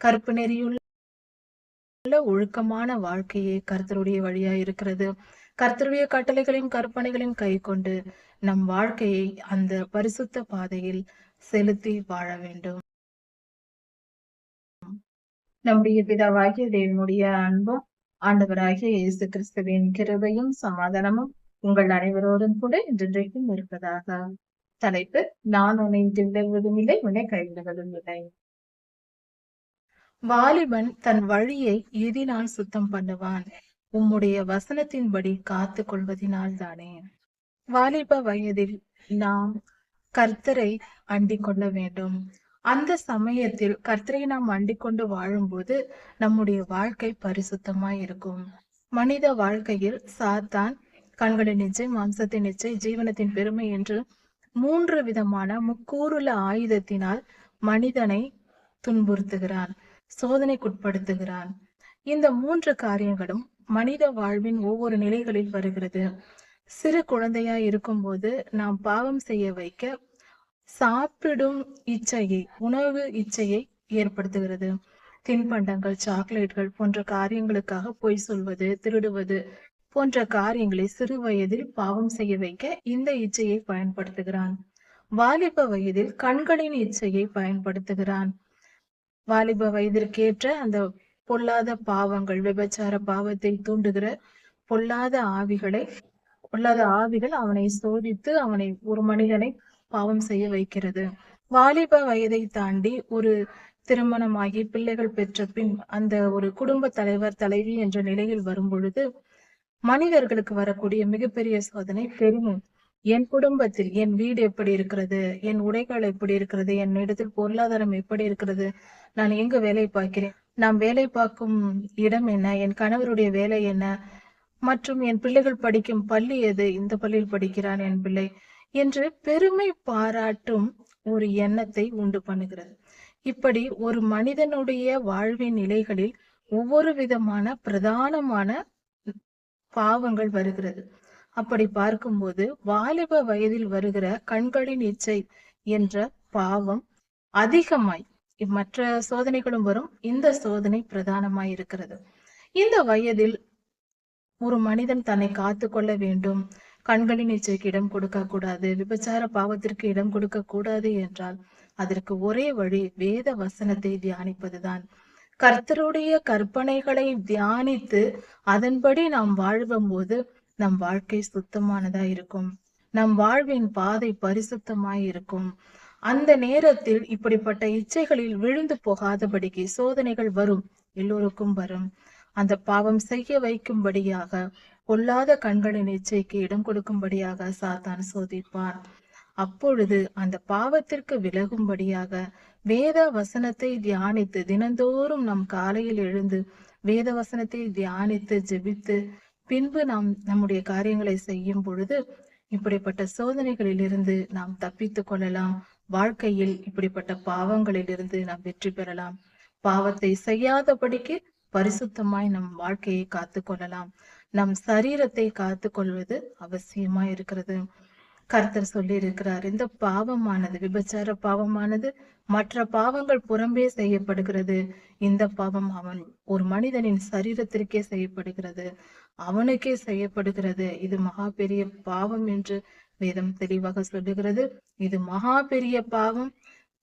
கற்பு நெறியுள்ள ஒழுக்கமான வாழ்க்கையே கர்த்தருடைய வழியா இருக்கிறது. கர்த்தருடைய கட்டளைகளின் கற்பனைகளின் கை கொண்டு நம் வாழ்க்கையை அந்த பரிசுத்த பாதையில் செலுத்தி வாழ வேண்டும். நம்முடைய பிதாவாகிய தேவனுடைய அன்பும் ஆண்டவராகிய இயேசு கிறிஸ்துவின் கிருபையும் சமாதானமும் உங்கள் அனைவரோடும் கூட இன்றைக்கும் இருப்பதாக. தலைப்பு நான் உன்னை விடுவதும் இல்லை உன்னை கைவிடுவதும் இல்லை. வாலிபன் தன் வழியை எதினால் சுத்தம் பண்ணுவான். உம்முடைய வசனத்தின்படி காத்து கொள்வதினால் தானே. வாலிப வயதில் நாம் கர்த்தரை அண்டிக் கொள்ள வேண்டும். அந்த சமயத்தில் கர்த்தரை நாம் அண்டிக்கொண்டு வாழும்போது நம்முடைய வாழ்க்கை பரிசுத்தமாய் இருக்கும். மனித வாழ்க்கையில் சாத்தான் கண்களின் நிச்சை மாம்சத்தின் நிச்சை ஜீவனத்தின் பெருமை என்று மூன்று விதமான முக்கூறுல ஆயுதத்தினால் மனிதனை துன்புறுத்துகிறான். சோதனைக்குட்படுத்துகிறான். இந்த மூன்று காரியங்களும் மனித வாழ்வின் ஒவ்வொரு நிலைகளில் வருகிறது. சிறு குழந்தையா இருக்கும்போது நாம் பாவம் செய்ய வைக்க சாப்பிடும் இச்சையை உணவு இச்சையை ஏற்படுத்துகிறது. தின்பண்டங்கள் சாக்லேட்கள் போன்ற காரியங்களுக்காக பொய் சொல்வது திருடுவது போன்ற காரியங்களை சிறு வயதில் பாவம் செய்ய வைக்க இந்த இச்சையை பயன்படுத்துகிறான். வாலிப வயதில் கண்களின் இச்சையை பயன்படுத்துகிறான். வாலிப வயதிற்கேற்ற அந்த பொல்லாத பாவங்கள் விபச்சார பாவத்தை தூண்டுகிற பொல்லாத ஆவிகளை பொல்லாத ஆவிகள் அவனை சோதித்து அவனை ஒரு மனிதனை பாவம் செய்ய வைக்கிறது. வாலிப வயதை தாண்டி ஒரு திருமணமாகி பிள்ளைகள் பெற்ற பின் அந்த ஒரு குடும்ப தலைவர் தலைவி என்ற நிலையில் வரும் பொழுது மனிதர்களுக்கு வரக்கூடிய மிகப்பெரிய சோதனை பெருமை என் குடும்பத்தில் என் வீடு எப்படி இருக்கிறது? என் உடைகள் எப்படி இருக்கிறது? என் இடத்தில் பொருளாதாரம் எப்படி இருக்கிறது? நான் எங்க வேலை பார்க்கிறேன்? நான் வேலை பார்க்கும் இடம் என்ன? என் கணவருடைய வேலை என்ன? மற்றும் என் பிள்ளைகள் படிக்கும் பள்ளி எது? இந்த பள்ளியில் படிக்கிறான் என் பிள்ளை என்று பெருமை பாராட்டும் ஒரு எண்ணத்தை உண்டு பண்ணுகிறது. இப்படி ஒரு மனிதனுடைய வாழ்வின் நிலைகளில் ஒவ்வொரு விதமான பிரதானமான பாவங்கள் வருகிறது. அப்படி பார்க்கும்போது வாலிப வயதில் வருகிற கண்களின் இச்சை என்ற பாவம் அதிகமாய் மற்ற சோதனைகளும் வரும். இந்த சோதனை பிரதானமாய் இருக்கிறது. இந்த வயதில் ஒரு மனிதன் தன்னை காத்து கொள்ள வேண்டும். கண்களின் இச்சைக்கு இடம் கொடுக்க கூடாது. விபச்சார பாவத்திற்கு இடம் கொடுக்க கூடாது என்றால் அதற்கு ஒரே வழி வேத வசனத்தை தியானிப்பதுதான். கர்த்தருடைய கற்பனைகளை தியானித்து அதன்படி நாம் வாழும் போது நம் வாழ்க்கை சுத்தமானதா இருக்கும். நம் வாழ்வின் பாதை பரிசுத்தமாய் இருக்கும். அந்த நேரத்தில் இப்படிப்பட்ட இச்சைகளில் விழுந்து போகாதபடிக்கு சோதனைகள் வரும். எல்லோருக்கும் வரும். அந்த பாவம் செய்ய வைக்கும்படியாக பொல்லாத கண்களின் இச்சைக்கு இடம் கொடுக்கும்படியாக சாத்தான் சோதிப்பான் அப்பொழுது அந்த பாவத்திற்கு விலகும்படியாக வேத வசனத்தை தியானித்து தினந்தோறும் நம் காலையில் எழுந்து வேத வசனத்தை தியானித்து ஜெபித்து பின்பு நாம் நம்முடைய காரியங்களை செய்யும் பொழுது இப்படிப்பட்ட சோதனைகளில் இருந்து நாம் தப்பித்து கொள்ளலாம். வாழ்க்கையில் இப்படிப்பட்ட பாவங்களில் இருந்து நாம் வெற்றி பெறலாம். பாவத்தை செய்யாதபடிக்கு பரிசுத்தமாய் நம் வாழ்க்கையை காத்து கொள்ளலாம். நம் சரீரத்தை காத்து கொள்வது அவசியமா இருக்கிறது. கர்த்தர் சொல்லி இருக்கிறார் இந்த பாவமானது விபச்சார பாவமானது மற்ற பாவங்கள் புறம்பே செய்யப்படுகிறது. இந்த பாவம் அவன் ஒரு மனிதனின் சரீரத்திற்கே செய்யப்படுகிறது. அவனுக்கே செய்யப்படுகிறது. இது மகா பெரிய பாவம் என்று வேதம் தெளிவாக சொல்லுகிறது. இது மகா பெரிய பாவம்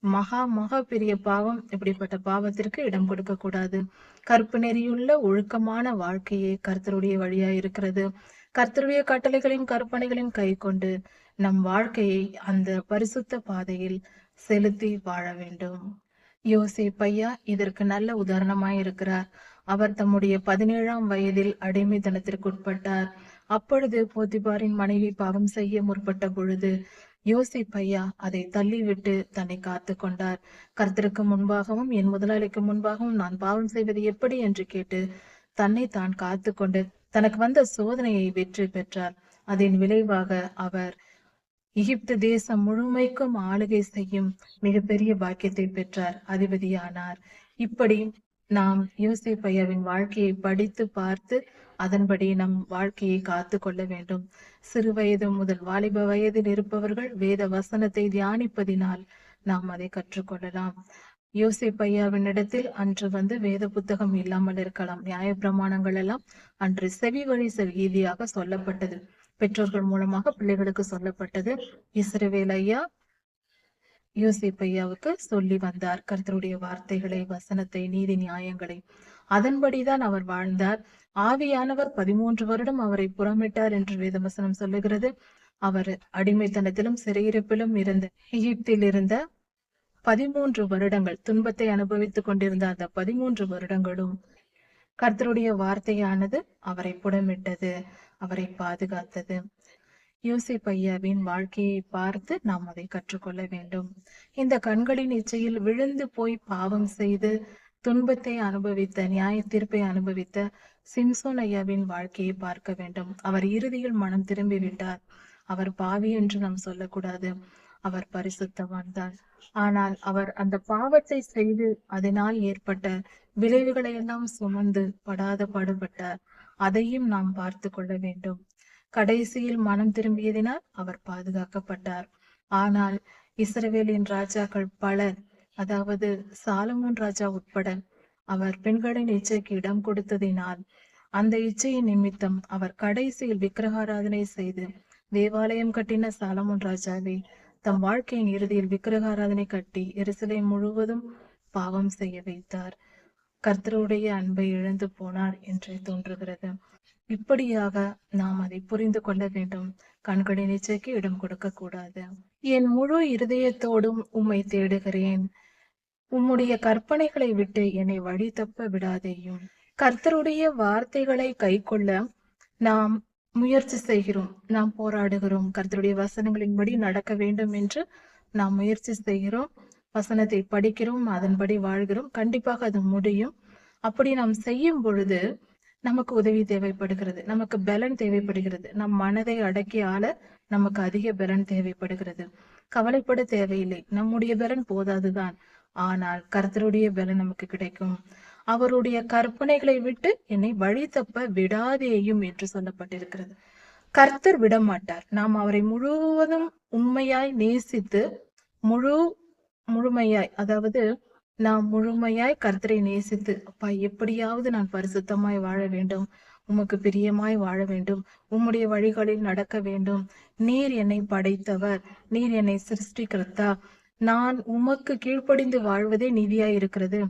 மகா மகா பெரிய பாவம். இப்படிப்பட்ட பாவத்திற்கு இடம் கொடுக்க கூடாது. கற்பு நெறியுள்ள ஒழுக்கமான வாழ்க்கையே கர்த்தருடைய வழியா இருக்கிறது கர்த்தருடைய கட்டளைகளின் கற்பனைகளின் கை கொண்டு நம் வாழ்க்கையை அந்த பரிசுத்த பாதையில் செலுத்தி வாழ வேண்டும். யோசே பையா இதற்கு நல்ல உதாரணமாய் இருக்கிறார். அவர் தம்முடைய பதினேழாம் வயதில் அடிமைத்தனத்திற்கு உட்பட்டார் அப்பொழுது போத்திபாரின் மனைவி பாவம் செய்ய முற்பட்ட பொழுது யோசிப்பையா அதை தள்ளிவிட்டு தன்னை காத்து கொண்டார். கர்த்தருக்கு முன்பாகவும் என் முதலாளிக்கு முன்பாகவும் நான் பாவம் செய்வது எப்படி என்று கேட்டு தன்னை தான் காத்து கொண்டு தனக்கு வந்த சோதனையை வெற்றி பெற்றார். அதன் விளைவாக அவர் எகிப்து தேசம் முழுமைக்கும் ஆளுகை செய்யும் மிகப்பெரிய பாக்கியத்தை பெற்றார் அதிபதியானார். இப்படி நாம் யோசிப்பையாவின் வாழ்க்கையை படித்து பார்த்து அதன்படி நம் வாழ்க்கையை காத்து கொள்ள வேண்டும். சிறு வயது முதல் வாலிப வயதில் இருப்பவர்கள் வேத வசனத்தை தியானிப்பதினால் நாம் அதை கற்றுக்கொள்ளலாம் யோசிப்பையாவின் இடத்தில் அன்று வந்து வேத புத்தகம் இல்லாமல் இருக்கலாம். நியாய பிரமாணங்கள் எல்லாம் அன்று செவி வழி செய்தியாக சொல்லப்பட்டது. பெற்றோர்கள் மூலமாக பிள்ளைகளுக்கு சொல்லப்பட்டது. இஸ்ரவேல் ஐயா யூசிப் ஐயாவுக்கு சொல்லி வந்தார். கர்த்தருடைய வார்த்தைகளை வசனத்தை நீதி நியாயங்களை. அதன்படிதான் அவர் வாழ்ந்தார். ஆவியானவர் பதிமூன்று வருடம் அவரை புறமிட்டார் என்று வேதவசனம் சொல்லுகிறது. அவர் அடிமைத்தனத்திலும் சிறையிருப்பிலும் இருந்த எகிப்தில் இருந்த பதிமூன்று வருடங்கள் துன்பத்தை அனுபவித்துக் கொண்டிருந்த அந்த பதிமூன்று வருடங்களும் கர்த்தருடைய வார்த்தையானது அவரை புடமிட்டது அவரை பாதுகாத்தது. யோசிப் ஐயாவின் வாழ்க்கையை பார்த்து நாம் அதை கற்றுக்கொள்ள வேண்டும். இந்த கண்களின் இச்சையில் விழுந்து போய் பாவம் செய்து துன்பத்தை அனுபவித்த நியாய தீர்ப்பை அனுபவித்த சிம்சோன் ஐயாவின் வாழ்க்கையை பார்க்க வேண்டும். அவர் இறுதியில் மனம் திரும்பி விட்டார். அவர் பாவி என்று நாம் சொல்லக்கூடாது. அவர் பரிசுத்தவான் தான். ஆனால் அவர் அந்த பாவத்தை செய்து அதனால் ஏற்பட்ட விளைவுகளை எல்லாம் சுமந்து படாத பாடுபட்டார். அதையும் நாம் பார்த்து கொள்ள வேண்டும். கடைசியில் மனம் திரும்பியதினால் அவர் பாதுகாக்கப்பட்டார். ஆனால் இஸ்ரவேலின் ராஜாக்கள் பலர் அதாவது சாலமோன் ராஜா உட்பட அவர் பெண்களின் இச்சைக்கு இடம் கொடுத்ததினால் அந்த இச்சையின் நிமித்தம் அவர் கடைசியில் விக்கிரகாராதனை செய்து தேவாலயம் கட்டின சாலமோன் ராஜாவை தம் வாழ்க்கையின் இறுதியில் விக்கிரகாராதனை கட்டி எருசலை முழுவதும் பாவம் செய்ய வைத்தார். கர்த்தருடைய அன்பை இழந்து போனார் என்று தோன்றுகிறது. இப்படியாக நாம் அதை புரிந்து கொள்ள வேண்டும். கண்களின் இச்சைக்கு இடம் கொடுக்க கூடாது. என் முழு இருதயத்தோடும் உம்மை தேடுகிறேன். உம்முடைய கற்பனைகளை விட்டு என்னை வழி தப்ப விடாதேயும். கர்த்தருடைய வார்த்தைகளை கைக்கொள்ள நாம் முயற்சி செய்கிறோம். நாம் போராடுகிறோம். கர்த்தருடைய வசனங்களின்படி நடக்க வேண்டும் என்று நாம் முயற்சி செய்கிறோம். வசனத்தை படிக்கிறோம் அதன்படி வாழ்கிறோம். கண்டிப்பாக அது முடியும். அப்படி நாம் செய்யும் பொழுது நமக்கு உதவி தேவைப்படுகிறது. நமக்கு பலன் தேவைப்படுகிறது. நம் மனதை அடக்கி ஆள நமக்கு அதிக பலன் தேவைப்படுகிறது. கவலைப்பட தேவையில்லை. நம்முடைய பலன் போதாதுதான். ஆனால் கர்த்தருடைய பலன் நமக்கு கிடைக்கும். அவருடைய கற்பனைகளை விட்டு என்னை வழி தப்ப விடாதேயும் என்று சொல்லப்பட்டிருக்கிறது. கர்த்தர் விடமாட்டார். நாம் அவரை முழுவதும் உண்மையாய் நேசித்து முழு முழுமையாய் அதாவது நான் முழுமையாய் கர்த்தரை நேசித்து அப்பா எப்படியாவது நான் பரிசுத்தமாய் வாழ வேண்டும். உமக்கு பிரியமாய் வாழ வேண்டும். உம்முடைய வழிகளில் நடக்க வேண்டும். நீர் என்னை படைத்தவர். நீர் என்னை சிருஷ்டிக்கிறதா நான் உமக்கு கீழ்ப்படிந்து வாழ்வதே நிதியாய் இருக்கிறது.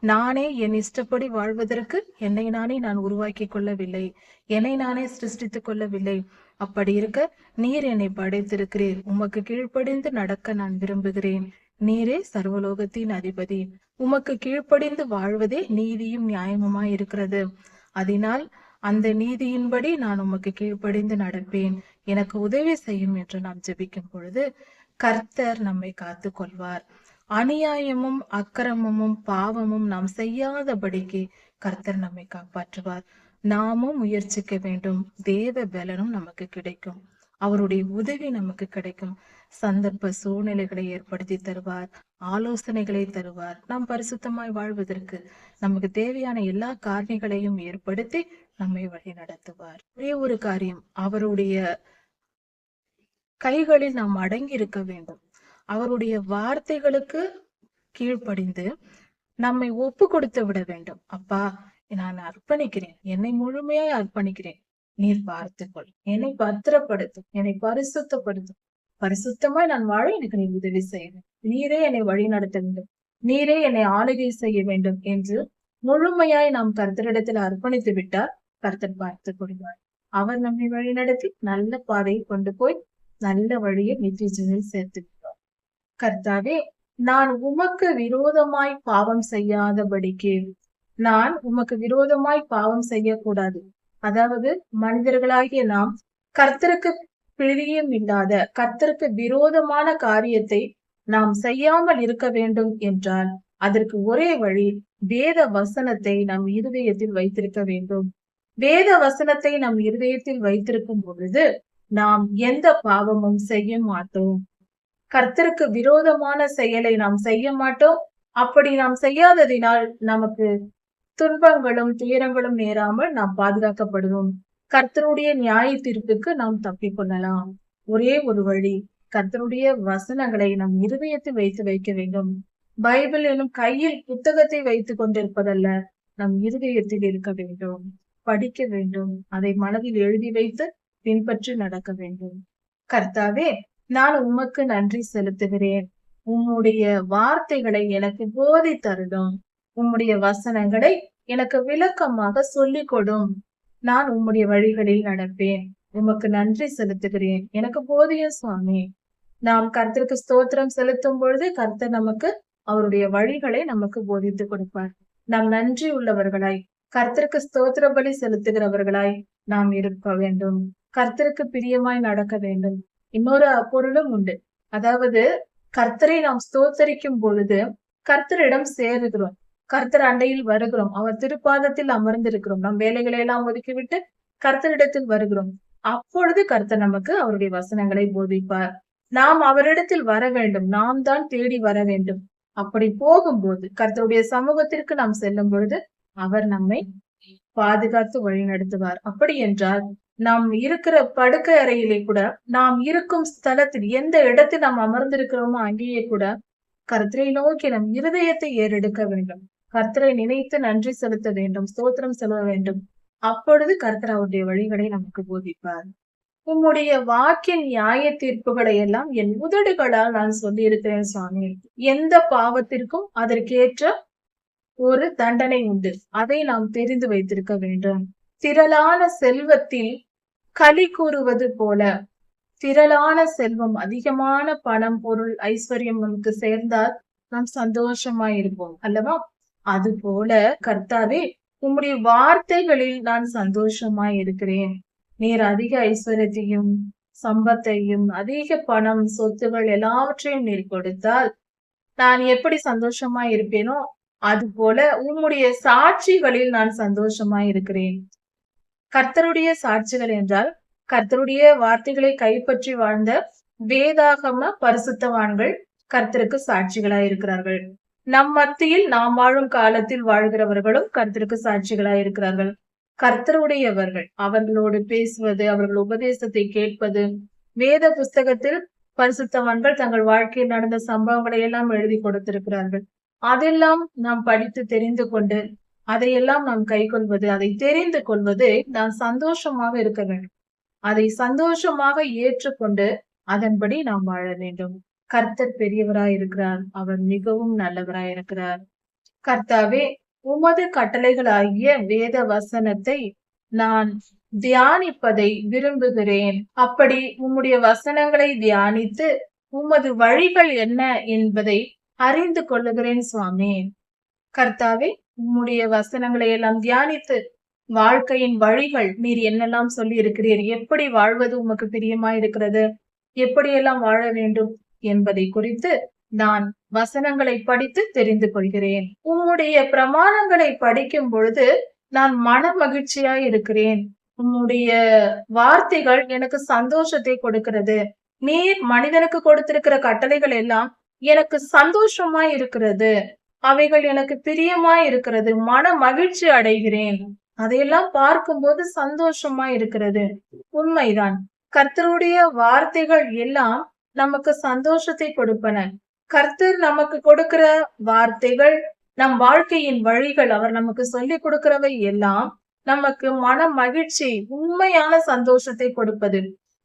நானே என் இஷ்டப்படி வாழ்வதற்கு என்னை நானே நான் உருவாக்கி கொள்ளவில்லை. என்னை நானே சிருஷ்டித்துக் கொள்ளவில்லை. அப்படி இருக்க நீர் என்னை படைத்திருக்கிறீர். உமக்கு கீழ்ப்படிந்து நடக்க நான் விரும்புகிறேன். நீரே சர்வலோகத்தின் அதிபதி. உமக்கு கீழ்ப்படிந்து வாழ்வதே நீதியும் நியாயமுமாய் இருக்கிறது. அதனால் அந்த நீதியின்படி நான் உமக்கு கீழ்ப்படிந்து நடப்பேன். எனக்கு உதவி செய்யும் என்று நாம் ஜெபிக்கும் பொழுது கர்த்தர் நம்மை காத்து கொள்வார். அநியாயமும் அக்கிரமமும் பாவமும் நாம் செய்யாதபடிக்கு கர்த்தர் நம்மை காப்பாற்றுவார். நாமும் முயற்சிக்க வேண்டும். தேவ பலனும் நமக்கு கிடைக்கும். அவருடைய உதவி நமக்கு கிடைக்கும். சந்தர்ப்ப சூழ்நிலைகளை ஏற்படுத்தி தருவார் ஆலோசனைகளை தருவார். நாம் பரிசுத்தமாய் வாழ்வதற்கு நமக்கு தேவையான எல்லா காரணிகளையும் ஏற்படுத்தி நம்மை வழி நடத்துவார். ஒரே ஒரு காரியம் அவருடைய கைகளில் நாம் அடங்கி இருக்க வேண்டும். அவருடைய வார்த்தைகளுக்கு கீழ்ப்படிந்து நம்மை ஒப்பு கொடுத்து விட வேண்டும். அப்பா நான் அர்ப்பணிக்கிறேன். என்னை முழுமையாய் அர்ப்பணிக்கிறேன். நீர் பார்த்துக்கொள். என்னை பத்திரப்படுத்தும். என்னை பரிசுத்தப்படுத்தும். பரிசுத்தமாய் நான் வாழ எனக்கு நீ உதவி செய்யணும் நீரே என்னை வழி நடத்த வேண்டும். நீரே என்னை ஆளுகை செய்ய வேண்டும் என்று முழுமையாய் நாம் கர்த்தரிடத்தில் அர்ப்பணித்து விட்டால் கர்த்தர் பார்த்துக் கொள்வார். அவர் நம்மை வழி நடத்தி நல்ல பாதையை கொண்டு போய் நல்ல வழியை நித்தியஜனில் சேர்த்து விட்டார் கர்த்தாவே நான் உமக்கு விரோதமாய் பாவம் செய்யாதபடிக்கு நான் உமக்கு விரோதமாய் பாவம் செய்யக்கூடாது. அதாவது மனிதர்களாகிய நாம் கர்த்தருக்கு பிரியம் இல்லாத கர்த்தருக்கு விரோதமான காரியத்தை நாம் செய்யாமல் இருக்க வேண்டும் என்றால் அதற்கு ஒரே வழி வேத வசனத்தை நம் இருதயத்தில் வைத்திருக்க வேண்டும். வேத வசனத்தை நம் இருதயத்தில் வைத்திருக்கும் பொழுது நாம் எந்த பாவமும் செய்ய மாட்டோம். கர்த்தருக்கு விரோதமான செயலை நாம் செய்ய மாட்டோம். அப்படி நாம் செய்யாததினால் நமக்கு துன்பங்களும் துயரங்களும் நேராமல் நாம் பாதுகாக்கப்படுவோம். கர்த்தருடைய நியாய தீர்ப்புக்கு நாம் தப்பிக்கொள்ளலாம் ஒரே ஒரு வழி கர்த்தருடைய வசனங்களை நம் இருதயத்தை வைத்து வைக்க வேண்டும். பைபிள் எனும் கையில் புத்தகத்தை வைத்துக் கொண்டிருப்பதல்ல நம் இருதயத்தில் இருக்க வேண்டும். படிக்க வேண்டும் அதை மனதில் எழுதி வைத்து பின்பற்றி நடக்க வேண்டும். கர்த்தாவே நான் உமக்கு நன்றி செலுத்துகிறேன். உம்முடைய வார்த்தைகளை எனக்கு போதி தருடும் உம்முடைய வசனங்களை எனக்கு விளக்கமாக சொல்லிக் கொடும். நான் உம்முடைய வழிகளில் நடப்பேன். உமக்கு நன்றி செலுத்துகிறேன். எனக்கு போதிய சுவாமி நாம் கர்த்தருக்கு ஸ்தோத்திரம் செலுத்தும் பொழுது கர்த்தர் நமக்கு அவருடைய வழிகளை நமக்கு போதித்து கொடுப்பார். நாம் நன்றி உள்ளவர்களாய். கர்த்தருக்கு ஸ்தோத்திர பலி செலுத்துகிறவர்களாய் நாம் இருக்க வேண்டும். கர்த்தருக்கு பிரியமாய் நடக்க வேண்டும். இன்னொரு பொருளும் உண்டு. அதாவது கர்த்தரை நாம் ஸ்தோத்தரிக்கும் பொழுது கர்த்தரிடம் சேருகிறோம். கர்த்தர் அண்டையில் வருகிறோம். அவர் திருப்பாதத்தில் அமர்ந்திருக்கிறோம். நம் வேலைகளை எல்லாம் ஒதுக்கிவிட்டு கர்த்தரிடத்தில் வருகிறோம். அப்பொழுது கர்த்தர் நமக்கு அவருடைய வசனங்களை போதிப்பார். நாம் அவரிடத்தில் வர வேண்டும். நாம் தான் தேடி வர வேண்டும். அப்படி போகும்போது கர்த்தருடைய சமூகத்திற்கு நாம் செல்லும் பொழுது அவர் நம்மை பாதுகாத்து வழி நடத்துவார் அப்படி என்றால் நாம் இருக்கிற படுக்கை அறையிலே கூட நாம் இருக்கும் ஸ்தலத்தில் எந்த இடத்தில் நாம் அமர்ந்திருக்கிறோமோ அங்கேயே கூட கர்த்தரை நோக்கி நம் இருதயத்தை ஏறெடுக்க வேண்டும். கர்த்தரை நினைத்து நன்றி செலுத்த வேண்டும் ஸ்தோத்திரம் செலுத்த வேண்டும். அப்பொழுது கர்த்தர் அவருடைய வழிகளை நமக்கு போதிப்பார். உம்முடைய வாக்கின் நியாய தீர்ப்புகளை எல்லாம் என் உதடுகளால் நான் சொல்லி இருக்கிறேன் சுவாமி எந்த பாவத்திற்கும் அதற்கேற்ற ஒரு தண்டனை உண்டு. அதை நாம் தெரிந்து வைத்திருக்க வேண்டும். திரளான செல்வத்தில் களி கூறுவது போல திரளான செல்வம் அதிகமான பணம் பொருள் ஐஸ்வர்யம் நமக்கு சேர்ந்தால் நாம் சந்தோஷமா இருப்போம் அல்லவா? அது போல கர்த்தாவே உம்முடைய வார்த்தைகளில் நான் சந்தோஷமாய் இருக்கிறேன். நீர் அதிக ஐஸ்வர்யத்தையும் சம்பத்தையும் அதிக பணம் சொத்துகள் எல்லாவற்றையும் நீர் கொடுத்தால் நான் எப்படி சந்தோஷமா இருப்பேனோ அது போல உம்முடைய சாட்சிகளில் நான் சந்தோஷமா இருக்கிறேன். கர்த்தருடைய சாட்சிகள் என்றால் கர்த்தருடைய வார்த்தைகளை கைப்பற்றி வாழ்ந்த வேதாகம பரிசுத்தவான்கள் கர்த்தருக்கு சாட்சிகளாய் இருக்கிறார்கள். நம் மத்தியில் நாம் வாழும் காலத்தில் வாழ்கிறவர்களும் கர்த்தருக்கு சாட்சிகளாய் இருக்கிறார்கள். கர்த்தருடையவர்கள் அவர்களோடு பேசுவது அவர்கள் உபதேசத்தை கேட்பது வேத புஸ்தகத்தில் பரிசுத்தவான்கள் தங்கள் வாழ்க்கையில் நடந்த சம்பவங்களை எல்லாம் எழுதி கொடுத்திருக்கிறார்கள். அதெல்லாம் நாம் படித்து தெரிந்து கொண்டு அதையெல்லாம் நாம் கை கொள்வது அதை தெரிந்து கொள்வது நாம் சந்தோஷமாக இருக்க வேண்டும். அதை சந்தோஷமாக ஏற்றுக்கொண்டு அதன்படி நாம் வாழ வேண்டும். கர்த்தர் பெரியவராய் இருக்கிறார். அவர் மிகவும் நல்லவராய் இருக்கிறார். கர்த்தாவே உமது கட்டளைகளாகிய வேத வசனத்தை நான் தியானிப்பதை விரும்புகிறேன். அப்படி உம்முடைய வசனங்களை தியானித்து உமது வழிகள் என்ன என்பதை அறிந்து கொள்ளுகிறேன் சுவாமி. கர்த்தாவே உம்முடைய வசனங்களை எல்லாம் தியானித்து வாழ்க்கையின் வழிகள் நீர் என்னெல்லாம் சொல்லி இருக்கிறீர் எப்படி வாழ்வது உமக்கு பிரியமா இருக்கிறது எப்படியெல்லாம் வாழ வேண்டும்? என்பதை குறித்து நான் வசனங்களை படித்து தெரிந்து கொள்கிறேன். உம்முடைய பிரமாணங்களை படிக்கும் பொழுது நான் மன மகிழ்ச்சியாய் இருக்கிறேன். உம்முடைய வார்த்தைகள் எனக்கு சந்தோஷத்தை கொடுக்கிறது. நீர் மனிதனுக்கு கொடுத்திருக்கிற கட்டளைகள் எல்லாம் எனக்கு சந்தோஷமா இருக்கிறது. அவைகள் எனக்கு பிரியமா இருக்கிறது. மன மகிழ்ச்சி அடைகிறேன். அதையெல்லாம் பார்க்கும்போது சந்தோஷமா இருக்கிறது. உண்மைதான். கர்த்தருடைய வார்த்தைகள் எல்லாம் நமக்கு சந்தோஷத்தை கொடுப்பன. கர்த்தர் நமக்கு கொடுக்கிற வார்த்தைகள் நம் வாழ்க்கையின் வழிகள் அவர் நமக்கு சொல்லி கொடுக்கிறவை எல்லாம் நமக்கு மன மகிழ்ச்சி உண்மையான சந்தோஷத்தை கொடுப்பது.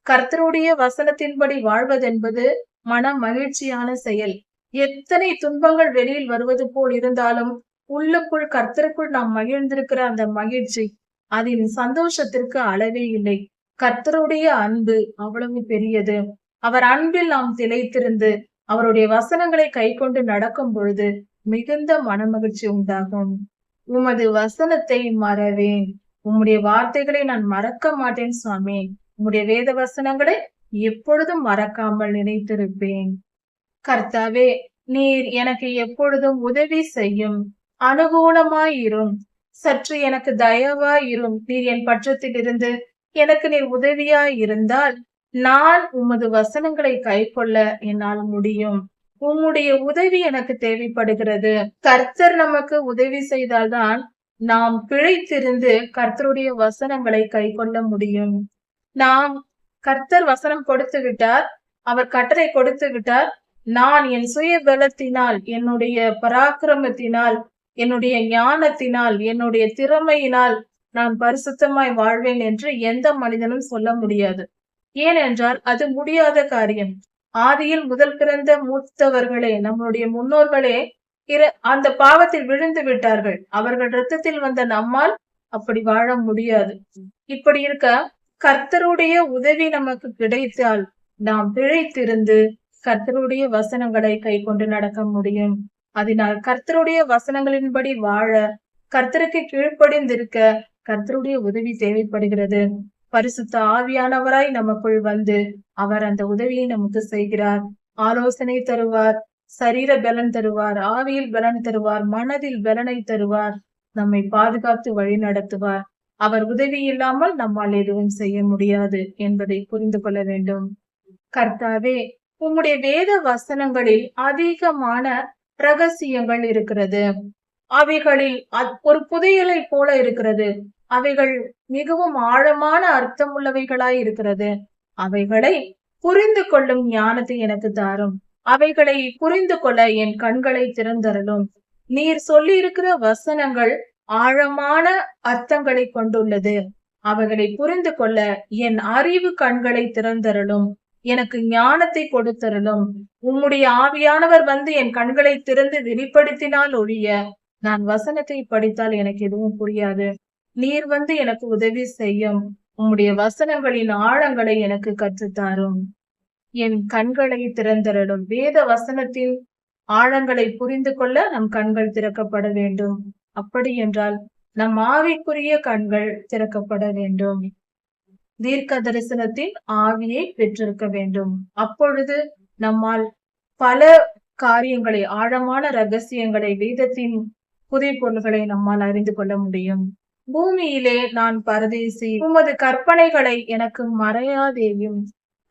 கர்த்தருடைய வசனத்தின்படி வாழ்வதென்பது மன மகிழ்ச்சியான செயல். எத்தனை துன்பங்கள் வெளியில் வருவது போல் இருந்தாலும் உள்ளுக்குள் கர்த்தருக்குள் நாம் மகிழ்ந்திருக்கிற அந்த மகிழ்ச்சி அதன் சந்தோஷத்திற்கு அளவே இல்லை. கர்த்தருடைய அன்பு அவ்வளவு பெரியது. அவர் அன்பில் நாம் திளைத்திருந்து அவருடைய வசனங்களை கை கொண்டு நடக்கும் பொழுது மிகுந்த மனமகிழ்ச்சி உண்டாகும். உமது வசனத்தை மறவேன். உம்முடைய வார்த்தைகளை நான் மறக்க மாட்டேன் சுவாமி. உம்முடைய வேத வசனங்களை எப்பொழுதும் மறக்காமல் நினைத்திருப்பேன். கர்த்தாவே நீர் எனக்கு எப்பொழுதும் உதவி செய்யும். அனுகூலமாயிரும். சற்று எனக்கு தயவாயிரும். நீர் என் பட்சத்தில் இருந்து எனக்கு நீர் உதவியாய் இருந்தால் நான் உமது வசனங்களை கைக்கொள்ள என்னால் முடியும். உம்முடைய உதவி எனக்கு தேவைப்படுகிறது. கர்த்தர் நமக்கு உதவி செய்தால்தான் நாம் பிழைத்திருந்து கர்த்தருடைய வசனங்களை கை கொள்ள முடியும். நாம் கர்த்தர் வசனம் கொடுத்து விட்டார் அவர் கட்டளை கொடுத்து விட்டார். நான் என் சுய பலத்தினால் என்னுடைய பராக்கிரமத்தினால் என்னுடைய ஞானத்தினால் என்னுடைய திறமையினால் நான் பரிசுத்தமாய் வாழ்வேன் என்று எந்த மனிதனும் சொல்ல முடியாது. ஏனென்றால் அது முடியாத காரியம். ஆதியில் முதல் பிறந்த மூத்தவர்களே நம்முடைய முன்னோர்களே இரு அந்த பாவத்தில் விழுந்து விட்டார்கள். அவர்கள் இரத்தத்தில் வந்த நம்மால் அப்படி வாழ முடியாது. இப்படி இருக்க கர்த்தருடைய உதவி நமக்கு கிடைத்தால் நாம் பிழைத்திருந்து கர்த்தருடைய வசனங்களை கை கொண்டு நடக்க முடியும். அதனால் கர்த்தருடைய வசனங்களின்படி வாழ கர்த்தருக்கு கீழ்ப்படிந்திருக்க கர்த்தருடைய உதவி தேவைப்படுகிறது. பரிசுத்த ஆவியானவராய் நமக்குள் வந்து அவர் அந்த உதவியை நமக்கு செய்கிறார். ஆலோசனை தருவார் சரீர பலன் தருவார் ஆவியில் பலன் தருவார் மனதில் பலனை தருவார் நம்மை பாதுகாத்து வழி நடத்துவார். அவர் உதவி இல்லாமல் நம்மால் எதுவும் செய்ய முடியாது என்பதை புரிந்து கொள்ள வேண்டும். கர்த்தாவே உம்முடைய வேத வசனங்களில் அதிகமான ரகசியங்கள் இருக்கிறது. அவைகளில் ஒரு புதையலை போல இருக்கிறது. அவைகள் மிகவும் ஆழமான அர்த்தமுள்ளவைகளாய் இருக்கிறது. அவைகளை புரிந்து கொள்ளும் ஞானத்தை எனக்கு தாரும். அவைகளை புரிந்து கொள்ள என் கண்களை திறந்தரலும் நீர் சொல்லி இருக்கிற வசனங்கள் ஆழமான அர்த்தங்களை கொண்டுள்ளது. அவைகளை புரிந்து கொள்ள என் அறிவு கண்களை திறந்தரலும் எனக்கு ஞானத்தை கொடுத்தரலும் உம்முடைய ஆவியானவர் வந்து என் கண்களை திறந்து வெளிப்படுத்தினால் ஒழிய நான் வசனத்தை படித்தால் எனக்கு எதுவும் புரியாது. நீர் வந்து எனக்கு உதவி செய்யும். உம்முடைய வசனங்களின் ஆழங்களை எனக்கு கற்றுத்தாரும். என் கண்களை திறந்திரடும் வேத வசனத்தின் ஆழங்களை புரிந்து கொள்ள நம் கண்கள் திறக்கப்பட வேண்டும். அப்படி என்றால் நம் ஆவிக்குரிய கண்கள் திறக்கப்பட வேண்டும். தீர்க்க தரிசனத்தின் ஆவியை பெற்றிருக்க வேண்டும். அப்பொழுது நம்மால் பல காரியங்களை ஆழமான ரகசியங்களை வேதத்தின் புதிய பொருள்களை நம்மால் அறிந்து கொள்ள முடியும். பூமியிலே நான் பரதேசி. உமது கற்பனைகளை எனக்கு மறையாதேயும்.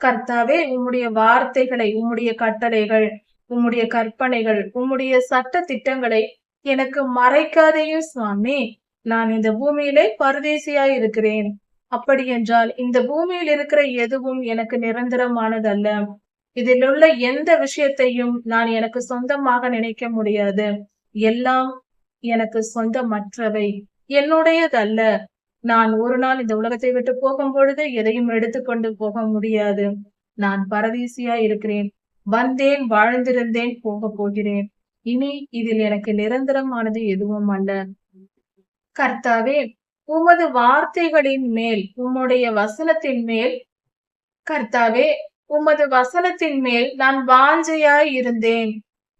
கர்த்தாவே உம்முடைய வார்த்தைகளை உம்முடைய கட்டளைகள் உம்முடைய கற்பனைகள் உம்முடைய சட்ட திட்டங்களை எனக்கு மறைக்காதேயும் சுவாமி. நான் இந்த பூமியிலே பரதேசியாய் இருக்கிறேன் அப்படி என்றால் இந்த பூமியில் இருக்கிற எதுவும் எனக்கு நிரந்தரமானதல்ல. இதில் உள்ள எந்த விஷயத்தையும் நான் எனக்கு சொந்தமாக நினைக்க முடியாது. எல்லாம் எனக்கு சொந்தமற்றவை. என்னுடையதல்ல. நான் ஒரு நாள் இந்த உலகத்தை விட்டு போகும் பொழுது எதையும் எடுத்துக்கொண்டு போக முடியாது. நான் பரதீசியா இருக்கிறேன். வந்தேன் வாழ்ந்திருந்தேன் போக போகிறேன். இனி இதில் எனக்கு நிரந்தரமானது எதுவும் அல்ல. கர்த்தாவே உமது வார்த்தைகளின் மேல் உம்முடைய வசனத்தின் மேல் கர்த்தாவே உமது வசனத்தின் மேல் நான் வாஞ்சையாய் இருந்தேன்.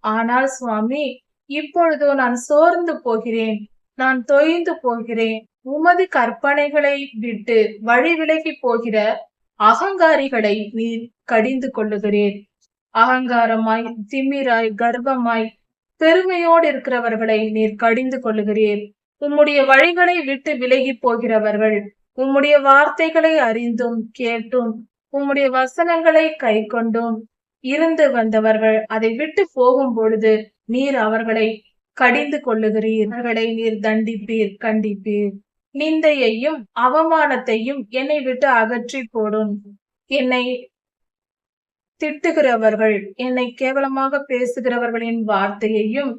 ஆனால் சுவாமி இப்பொழுதோ நான் சோர்ந்து போகிறேன். நான் தொய்ந்து போகிறேன். உமது கற்பனைகளை விட்டு வழி விலகி போகிற அகங்காரிகளை நீர் கடிந்து கொள்ளுகிறேன் அகங்காரமாய் திமிராய் கர்வமாய் பெருமையோடு இருக்கிறவர்களை நீர் கடிந்து கொள்ளுகிறீர். உம்முடைய வழிகளை விட்டு விலகி போகிறவர்கள் உம்முடைய வார்த்தைகளை அறிந்தும் கேட்டும் உம்முடைய வசனங்களை கை கொண்டும் இருந்து வந்தவர்கள் அதை விட்டு போகும் பொழுது நீர் அவர்களை கடிந்து கொள்ளுகிறீர். நீர் தண்டிப்பீர் கண்டிப்பீர். நிந்தையையும் அவமானத்தையும் என்னை விட்டு அகற்றி போடும். என்னை திட்டுகிறவர்கள் என்னை கேவலமாக பேசுகிறவர்களின் வார்த்தையையும்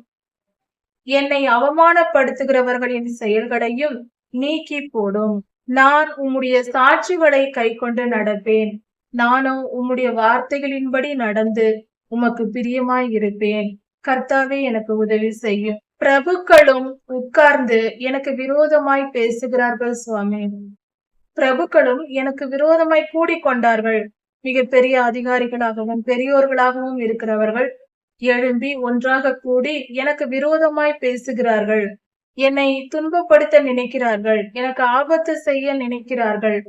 என்னை அவமானப்படுத்துகிறவர்களின் செயல்களையும் நீக்கி போடும். நான் உம்முடைய சாட்சிகளை கை கொண்டு நடப்பேன். நானும் உம்முடைய வார்த்தைகளின்படி நடந்து உமக்கு பிரியமாய் இருப்பேன். கர்த்தாவே எனக்கு உதவி செய்யும் பிரபுக்களும் உட்கார்ந்து எனக்கு விரோதமாய் பேசுகிறார்கள் சுவாமி. பிரபுக்களும் எனக்கு விரோதமாய் கூடிக்கொண்டார்கள் கொண்டார்கள். மிகப்பெரிய அதிகாரிகளாகவும் பெரியோர்களாகவும் இருக்கிறவர்கள் எழும்பி ஒன்றாக கூடி எனக்கு விரோதமாய் பேசுகிறார்கள். என்னை துன்பப்படுத்த நினைக்கிறார்கள். எனக்கு ஆபத்து செய்ய நினைக்கிறார்கள்.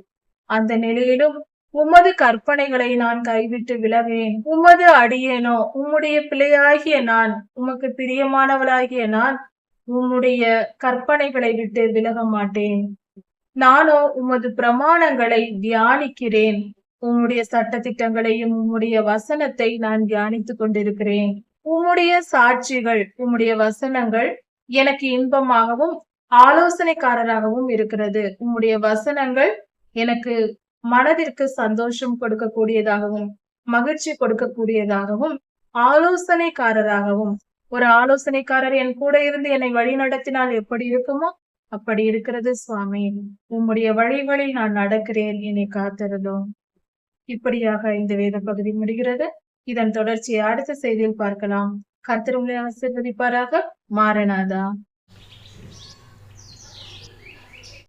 அந்த நிலையிலும் உமது கற்பனைகளை நான் கைவிட்டு விலவேன். உமது அடியேனோ உம்முடைய பிள்ளையாகிய நான் உமக்கு பிரியமானவளாகிய நான் உம்முடைய கற்பனைகளை விட்டு விலக மாட்டேன். நானோ உமது பிரமாணங்களை தியானிக்கிறேன். உம்முடைய சட்டத்திட்டங்களையும் உம்முடைய வசனத்தை நான் தியானித்துக் கொண்டிருக்கிறேன். உம்முடைய சாட்சிகள் உம்முடைய வசனங்கள் எனக்கு இன்பமாகவும் ஆலோசனைக்காரராகவும் இருக்கிறது. உம்முடைய வசனங்கள் எனக்கு மனதிற்கு சந்தோஷம் கொடுக்கக்கூடியதாகவும் மகிழ்ச்சி கொடுக்கக்கூடியதாகவும் ஆலோசனைக்காரராகவும். ஒரு ஆலோசனைக்காரர் என் கூட இருந்து என்னை வழி நடத்தினால் எப்படி இருக்குமோ அப்படி இருக்கிறது சுவாமி. உம்முடைய வழிகளில் நான் நடக்கிறேன் என்னை காத்திருந்தோம் இப்படியாக இந்த வேத பகுதி முடிகிறது. இதன் தொடர்ச்சியை அடுத்த செய்தியில் பார்க்கலாம். கர்த்தர் உங்களை ஆசீர்வதிப்பாராக. மாரநாதா